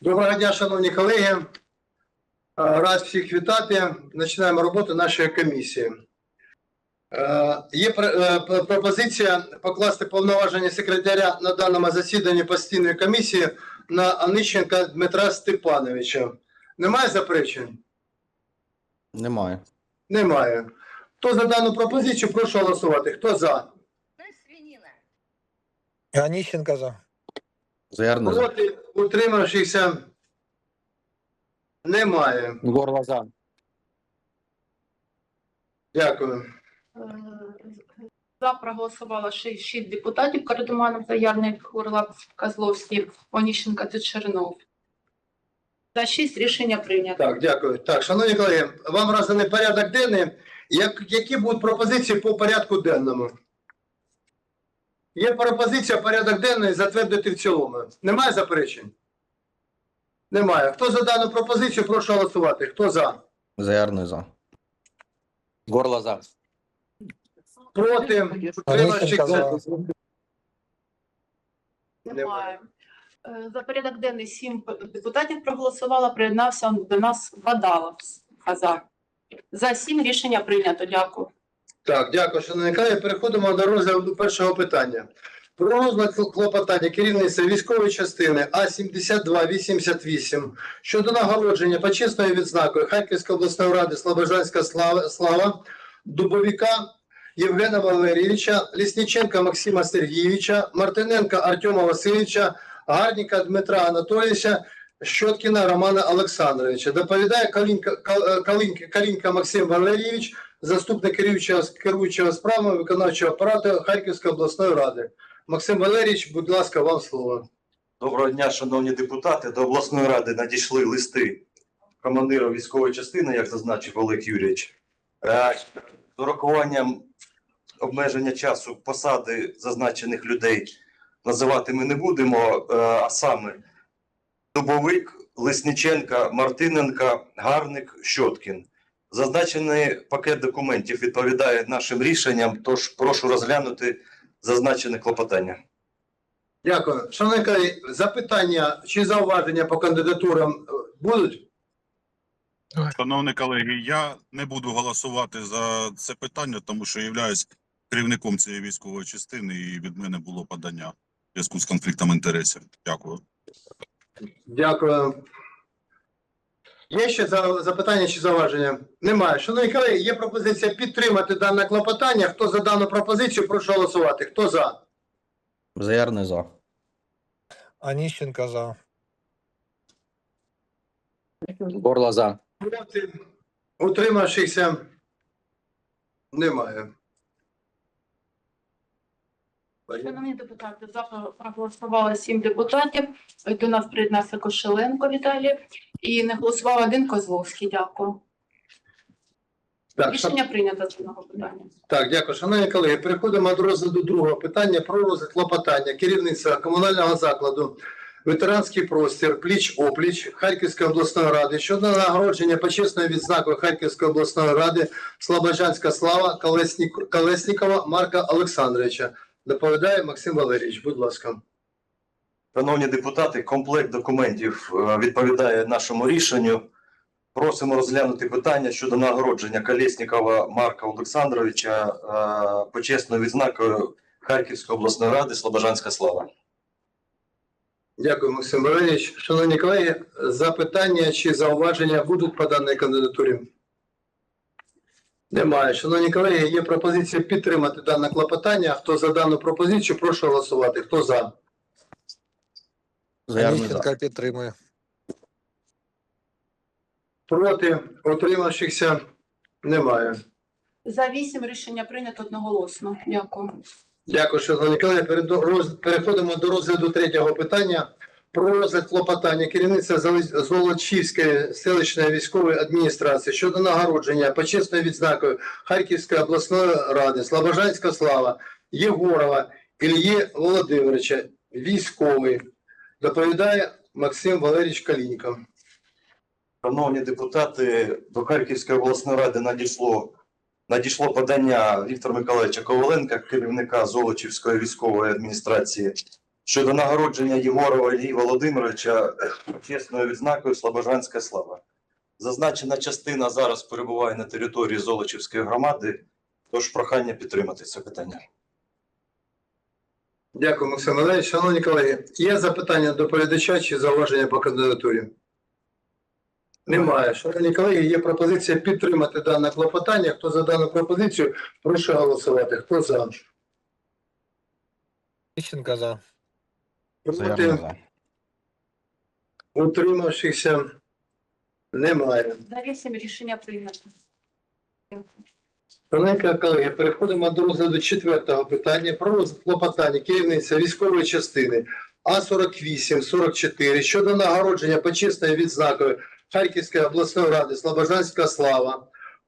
Доброго дня, шановні колеги. Е, Рад всіх вітати. Починаємо роботу нашої комісії. Е, Є е, пропозиція покласти повноваження секретаря на даному засіданні постійної комісії на Онищенка Дмитра Степановича. Немає заперечень? Немає. Немає. Хто за дану пропозицію, прошу голосувати. Хто за? Онищенко за. За. Проти утримавшихся? Немає. Горло за. Дякую. За проголосувало 6, 6 депутатів. Кардуманов, Заярний, Хурлап, Козловський, Оніщенко та Чернов. За 6 рішення прийнято. Так, дякую. Так, шановні колеги, вам розданий порядок денний. Як, які будуть пропозиції по порядку денному? Є пропозиція порядок денний затвердити в цілому. Немає заперечень? Немає. Хто за дану пропозицію, прошу голосувати. Хто за? Заярний за. Горло за. Проти? Немає. Е, За порядок денний 7 депутатів проголосувало, приєднався до нас Вадалов Хазар. За 7 рішення прийнято. Дякую. Так, дякую, шановні колеги. Переходимо до розгляду першого питання. Про розгляд клопотання керівництва військової частини А-7288 щодо нагородження почесною відзнакою Харківської обласної ради Слобожанська слава, Дубовіка Євгена Валерійовича, Лісніченка Максима Сергійовича, Мартиненка Артема Васильовича, Гарніка Дмитра Анатолійовича, Щоткіна Романа Олександровича. Доповідає Калінка, Кал- Калінка, Калінка Максим Валерійович, заступник керуючого, керуючого справами виконавчого апарату Харківської обласної ради. Максим Валерійович, будь ласка, вам слово. Доброго дня, шановні депутати. До обласної ради надійшли листи командира військової частини, як зазначив Олег Юрійович. Е, З урахуванням обмеження часу посади зазначених людей називати ми не будемо, е, а саме Дубовик, Лесніченка, Мартиненка, Гарник, Щоткін. Зазначений пакет документів відповідає нашим рішенням, тож прошу розглянути зазначене клопотання. Дякую. Шановні колеги, запитання чи зауваження по кандидатурам е, будуть? Шановні колеги, я не буду голосувати за це питання, тому що являюсь керівником цієї військової частини, і від мене було подання в зв'язку з конфліктом інтересів. Дякую. Дякую. Є ще за- запитання чи зауваження? Немає. Шановні колеги, є пропозиція підтримати дане клопотання. Хто за дану пропозицію, прошу голосувати. Хто за? Заярний за. Онищенко за. Горло за. Проти? Утримавшихся? Немає. Шановні депутати, за проголосувало 7 депутатів. До нас приєднався Кошеленко Віталій. І не голосував один Козловський. Дякую. Так, шан- Рішення прийнято з одного питання. Так, дякую. Шановні колеги, переходимо до розгляду другого питання про розгляд клопотання керівництва комунального закладу Ветеранський простір пліч-опліч Харківської обласної ради щодо нагородження почесною відзнакою Харківської обласної ради Слобожанська слава Колеснік... Колеснікова Марка Олександровича. Доповідає Максим Валерійович. Будь ласка. Шановні депутати, комплект документів е, відповідає нашому рішенню. Просимо розглянути питання щодо нагородження Колєснікова Марка Олександровича е, почесною відзнакою Харківської обласної ради Слобожанська слава. Дякую, Максим Валерійович. Шановні колеги, запитання чи зауваження будуть по даній кандидатурі? Немає. Шановні колеги, є пропозиція підтримати дане клопотання. Хто за дану пропозицію, прошу голосувати. Хто за? Заярний підтримує. Проти? Утримавшихся? Немає. За 8 рішення прийнято одноголосно. Дякую. Дякую, шановні колеги. Переходимо до розгляду третього питання. Про розгляд клопотання керівництва Золочівської селищної військової адміністрації щодо нагородження почесною відзнакою Харківської обласної ради Слобожанська слава Єгорова Ільї Володимировича, військовий. Доповідає Максим Валерійович Калінько. Шановні депутати, до Харківської обласної ради надійшло надійшло подання Віктора Миколаївича Коваленка, керівника Золочівської військової адміністрації, щодо нагородження Єгорова Іллі Володимировича чесною відзнакою Слобожанська слава. Зазначена частина зараз перебуває на території Золочівської громади, тож прохання підтримати це питання. Дякую, Максим Валерійович. Шановні колеги, є запитання до доповідача чи зауваження по кандидатурі? Немає. Шановні колеги, є пропозиція підтримати дане клопотання. Хто за дану пропозицію, прошу голосувати. Хто за? Онищенко за. Проти? Утримавшихся? Немає. За вісім рішення прийнято. Шановні колеги, переходимо до розгляду четвертого питання про клопотання керівниця військової частини А48-44 щодо нагородження почесною відзнакою Харківської обласної ради Слобожанська слава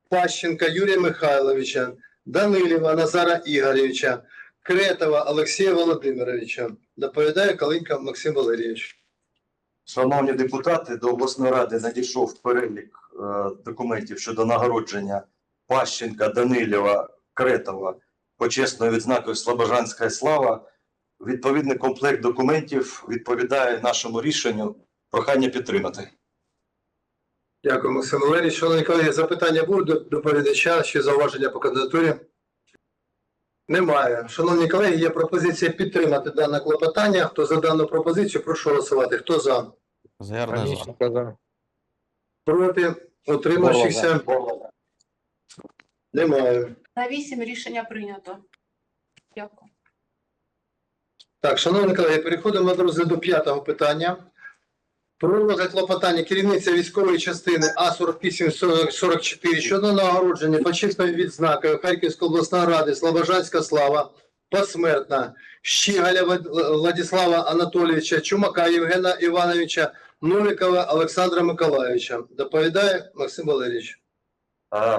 Пащенка Юрія Михайловича, Данилєва Назара Ігоревича, Кретова Олексія Володимировича. Доповідає Калинка Максим Валерійович. Шановні депутати, до обласної ради надійшов перелік е, документів щодо нагородження Пащенка, Данилєва, Кретова почесною відзнакою Слобожанська слава. Відповідний комплект документів відповідає нашому рішенню. Прохання підтримати. Дякую, Максим Валерійович. Шановні колеги, запитання будуть до доповідача чи зауваження по кандидатурі? Немає. Шановні колеги, є пропозиція підтримати дане клопотання. Хто за дану пропозицію, прошу голосувати. Хто за? Заярний за. За. Проти? Утримавшихся? Немає. За вісім рішення прийнято. Дякую. Так, шановні колеги, переходимо до розгляду п'ятого питання. Про розгляд клопотання керівниця військової частини А4844 щодо нагородження почесною відзнакою Харківської обласної ради Слобожанська слава посмертна Щігаля Влад- Владислава Анатолійовича, Чумака Євгена Івановича, Новікова Олександра Миколаївича. Доповідає Максим Валерійович.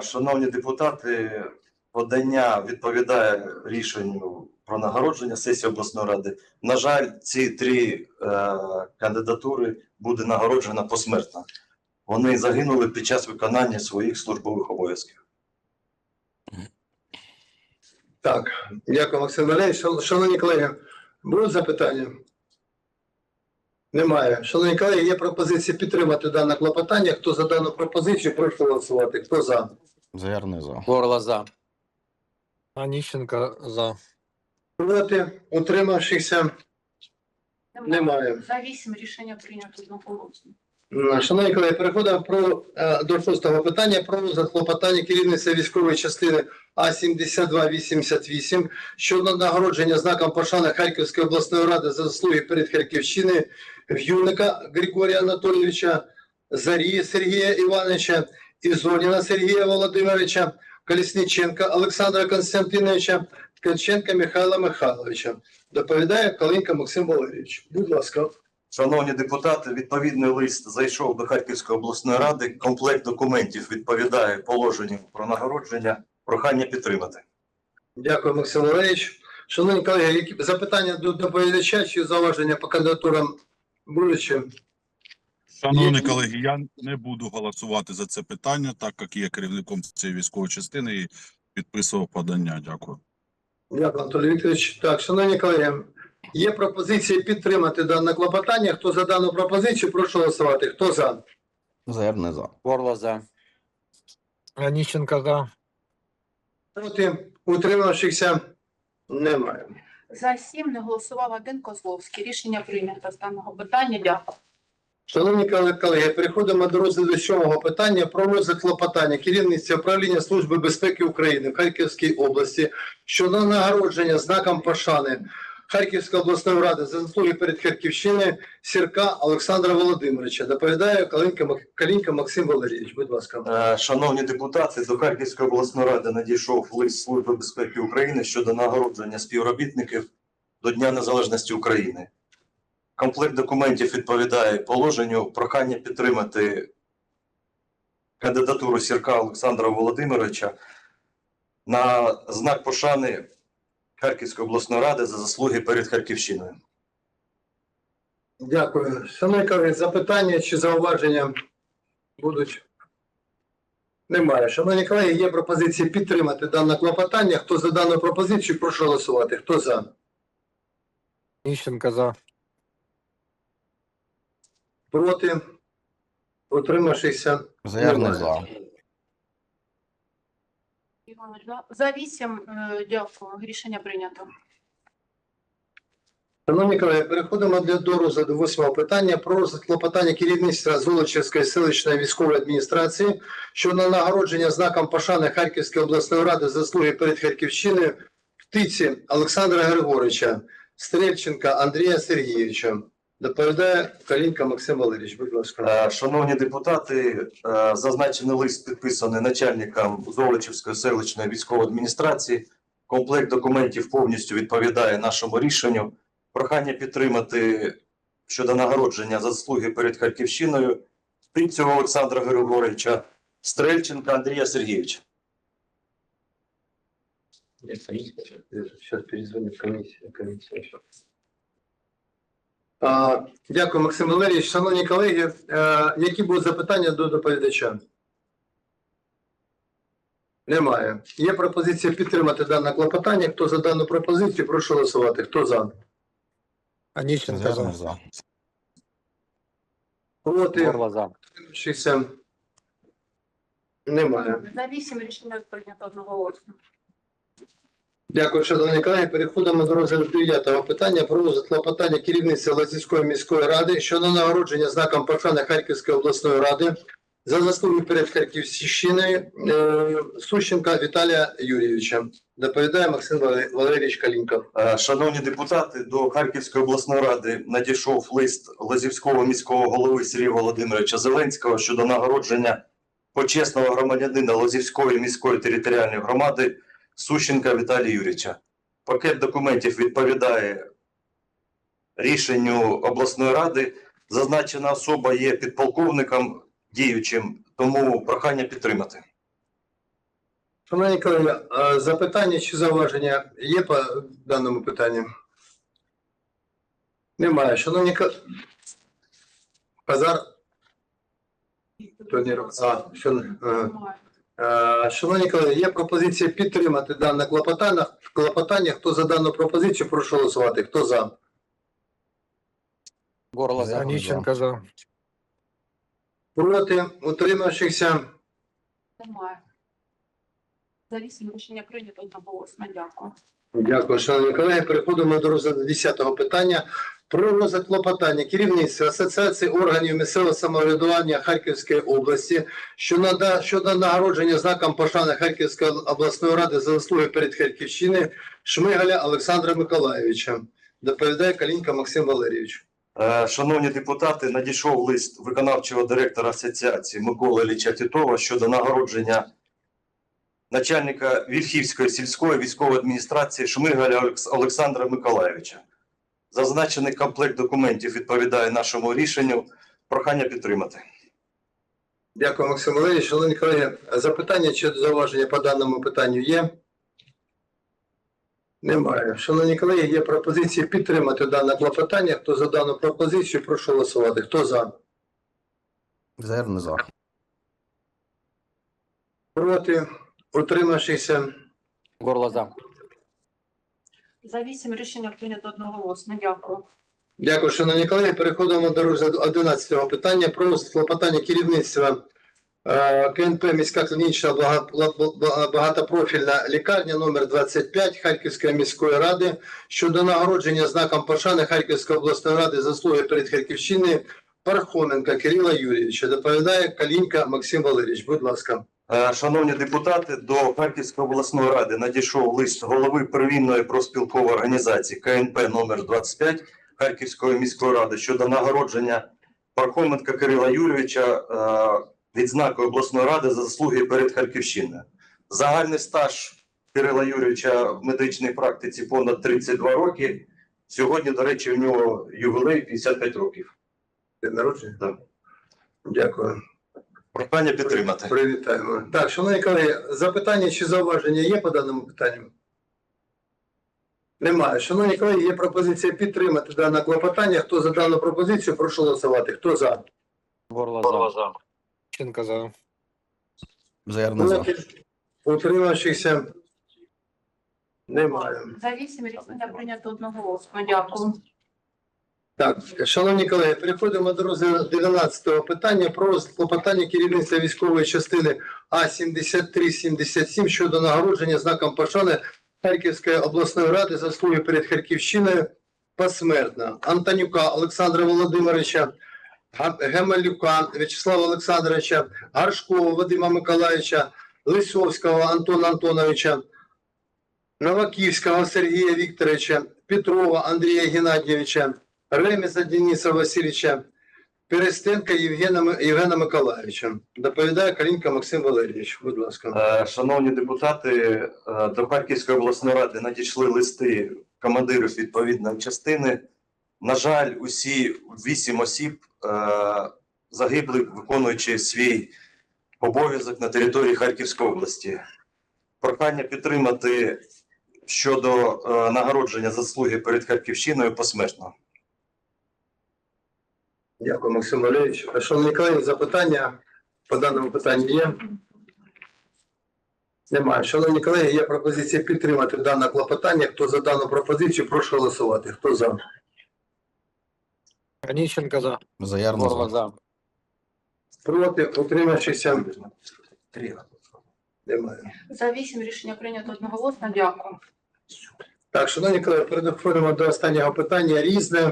Шановні депутати, подання відповідає рішенню про нагородження сесії обласної ради. На жаль, ці три е, кандидатури буде нагороджена посмертно. Вони загинули під час виконання своїх службових обов'язків. Так, дякую, Максим Валерійович. Шановні колеги, будуть запитання? Немає. Шановні колеги, є пропозиція підтримати дане клопотання. Хто за дану пропозицію, прошу голосувати. Хто за? Заярний за. Горло за. Онищенко за. Проти? Утримавшихся? Немає. За вісім рішення прийнято одноголосно. М, Шановні колеги, переходимо про, е, до шостого питання про розгляд клопотання керівництва військової частини А-7288 щодо нагородження знаком пошани Харківської обласної ради за заслуги перед Харківщиною В'юника Григорія Анатолійовича, Зарії Сергія Івановича, Ізоніна Сергія Володимировича, Колісниченка Олександра Константиновича, Ткаченка Михайла Михайловича. Доповідає Калинка Максим Валерійович. Будь ласка. Шановні депутати, відповідний лист зайшов до Харківської обласної ради. Комплект документів відповідає положенню про нагородження. Прохання підтримати. Дякую, Максим Валерійович. Шановні колеги, які запитання до доповідача чи зауваження по кандидатурам будуть ще? Шановні Є- колеги, я не буду голосувати за це питання, так як є керівником цієї військової частини і підписував подання. Дякую. Дякую, Анатолій Вікторович. Так, шановні колеги, є пропозиція підтримати дане клопотання. Хто за дану пропозицію, прошу голосувати. Хто за? Заярний за. Горло за. Онищенко за. Проти? Утримавшихся? Немає. За сім не голосував один Козловський. Рішення прийнято з даного питання. Дякую. Шановні колеги, переходимо до розгляду сьомого питання про розгляд клопотання керівництва управління Служби безпеки України в Харківській області щодо нагородження знаком пошани Харківської обласної ради за заслуги перед Харківщиною Сірка Олександра Володимировича. Доповідає Калинка, Калінка Максим Валерійович. Будь ласка. Е, Шановні депутати, до Харківської обласної ради надійшов лист Служби безпеки України щодо нагородження співробітників до Дня Незалежності України. Комплект документів відповідає положенню. Прохання підтримати кандидатуру Сірка Олександра Володимировича на знак пошани Харківської обласної ради за заслуги перед Харківщиною. Дякую. Шановні колеги, запитання чи зауваження будуть? Немає. Шановні колеги, є пропозиція підтримати дане клопотання. Хто за дану пропозицію, прошу голосувати. Хто за? Онищенко за. Проти? Утримавшися? Немає. за. Іванович. За вісім. Е, Дякую. Рішення прийнято. Шановні колеги, переходимо для до розгляду восьмого питання про розгляд клопотання керівництва Золочівської селищної військової адміністрації щодо нагородження знаком пошани Харківської обласної ради заслуги перед Харківщиною птиці Олександра Григоровича, Стрельченка Андрія Сергійовича. Доповідає Калінка Максим Валерійович. Будь ласка. Е, Шановні депутати, е, зазначений лист підписаний начальником Золочівської селищної військової адміністрації. Комплект документів повністю відповідає нашому рішенню. Прохання підтримати щодо нагородження за заслуги перед Харківщиною Птицього Олександра Григоровича, Стрельченка Андрія Сергійовича. Зараз перезвоню комісія. комісія. Дякую, Максим Валерійович. Шановні колеги, е, які будуть запитання до доповідача? Немає. Є пропозиція підтримати дане клопотання. Хто за дану пропозицію, прошу голосувати. Хто за? Заярний за. за. Проти? за. Немає. За вісім рішення прийнято одноголосно. Дякую, шановні колеги. Переходимо до розгляду дев'ятого питання про клопотання керівництва Лазівської міської ради щодо нагородження знаком пошани Харківської обласної ради за заслуги перед Харківщиною е, Сущенка Віталія Юрійовича. Доповідає Максим Вале- Валерійович Калінко. Е, Шановні депутати, до Харківської обласної ради надійшов лист Лазівського міського голови Сергія Володимировича Зеленського щодо нагородження почесного громадянина Лазівської міської територіальної громади Сущенка Віталія Юрійовича. Пакет документів відповідає рішенню обласної ради. Зазначена особа є підполковником діючим, тому прохання підтримати. Шановні колеги, запитання чи зауваження є по даному питанню? Немає. Шановні ко- Казар. Що е. Шановні колеги, є пропозиція підтримати дане клопотання. клопотання. Хто за дану пропозицію, прошу голосувати. Хто за? Горло за. Онищенко за. Проти? Утримавшихся? Немає. За вісім рішення прийнято одноголосно. Дякую. Дякую, шановні колеги. Переходимо до розгляду 10-го питання. Про клопотання керівництва Асоціації органів місцевого самоврядування Харківської області щодо, нагородження знаком пошани Харківської обласної ради за заслуги перед Харківщиною Шмигаля Олександра Миколаєвича. Доповідає Калінка Максим Валерійович. Е, Шановні депутати, надійшов лист виконавчого директора асоціації Миколи Ілліча Титова щодо нагородження начальника Вільхівської сільської військової адміністрації Шмигаля Олекс- Олександра Миколаєвича. Зазначений комплект документів відповідає нашому рішенню. Прохання підтримати. Дякую, Максим Валерійович. Шановні колеги, запитання чи зауваження по даному питанню є? Немає. Шановні колеги, є пропозиція підтримати дане клопотання. Хто за дану пропозицію, прошу голосувати. Хто за? Заярний за. Проти? Утримавшися? Горло за. За вісім рішення прийнято одноголосно. Дякую. Дякую, шановні колеги. Переходимо до розгляду 11-го питання про клопотання керівництва е, КНП міська клінічна бага- бага- багатопрофільна лікарня номер 25 Харківської міської ради щодо нагородження знаком пошани Харківської обласної ради заслуги перед Харківщиною Пархоменка Кирила Юрійовича. Доповідає Калінка Максим Валерійович. Будь ласка. Е, Шановні депутати, до Харківської обласної ради надійшов лист голови первинної профспілкової організації КНП номер 25 Харківської міської ради щодо нагородження Пархоменка Кирила Юрійовича е, відзнакою обласної ради за заслуги перед Харківщиною. Загальний стаж Кирила Юрійовича в медичній практиці понад 32 роки. Сьогодні, до речі, в нього ювілей 55 років. Народження? Так. Дякую. Прохання підтримати. Привітаємо. Так, шановні колеги, запитання чи зауваження є по даному питанню? Немає. Шановні колеги, є пропозиція підтримати дане клопотання. Хто за дану пропозицію, прошу голосувати. Хто за? Горло за. Онищенко за. Заярний за. Утримавшихся? Немає. За вісім рішення прийнято одноголосно. Дякую. Так, шановні колеги, переходимо до розгляду 19 питання про клопотання керівництва військової частини А-7377 щодо нагородження знаком пошани Харківської обласної ради заслуги перед Харківщиною посмертно. Антонюка Олександра Володимировича, Гемелюка В'ячеслава Олександровича, Гаршкова Вадима Миколаївича, Лисовського Антона Антоновича, Новаківського Сергія Вікторовича, Петрова Андрія Геннадійовича, Ремеза Дениса Васильовича, Перестенка Євгена, Євгена Миколаївича. Доповідає Калінка Максим Валерійович. Будь ласка. Е, Шановні депутати, е, до Харківської обласної ради надійшли листи командирів відповідної частини. На жаль, усі вісім осіб е, загибли, виконуючи свій обов'язок на території Харківської області. Прохання підтримати щодо нагородження заслуги перед Харківщиною посмертно. Дякую, Максим Валерійович. Шановні колеги, запитання по даному питанню є? Немає. Шановні колеги, є пропозиція підтримати дане клопотання. Хто за дану пропозицію, прошу голосувати. Хто за? Онищенко за. Заярний Горло за. за. Проти, утримавшися? Немає. За 8 рішення прийнято одноголосно. Дякую. Так, шановні колеги, переходимо до останнього питання. Різне.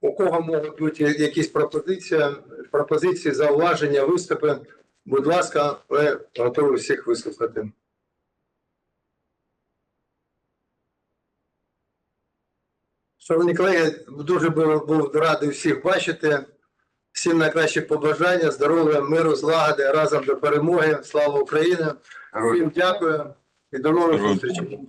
У кого можуть бути якісь пропозиції, пропозиції, зауваження, виступи? Будь ласка, ви готові всіх вислухати. Шановні колеги, дуже був, був радий всіх бачити. Всім найкращих побажання, здоров'я, миру, злагоди, разом до перемоги. Слава Україні! Всім дякую і до нових зустрічей.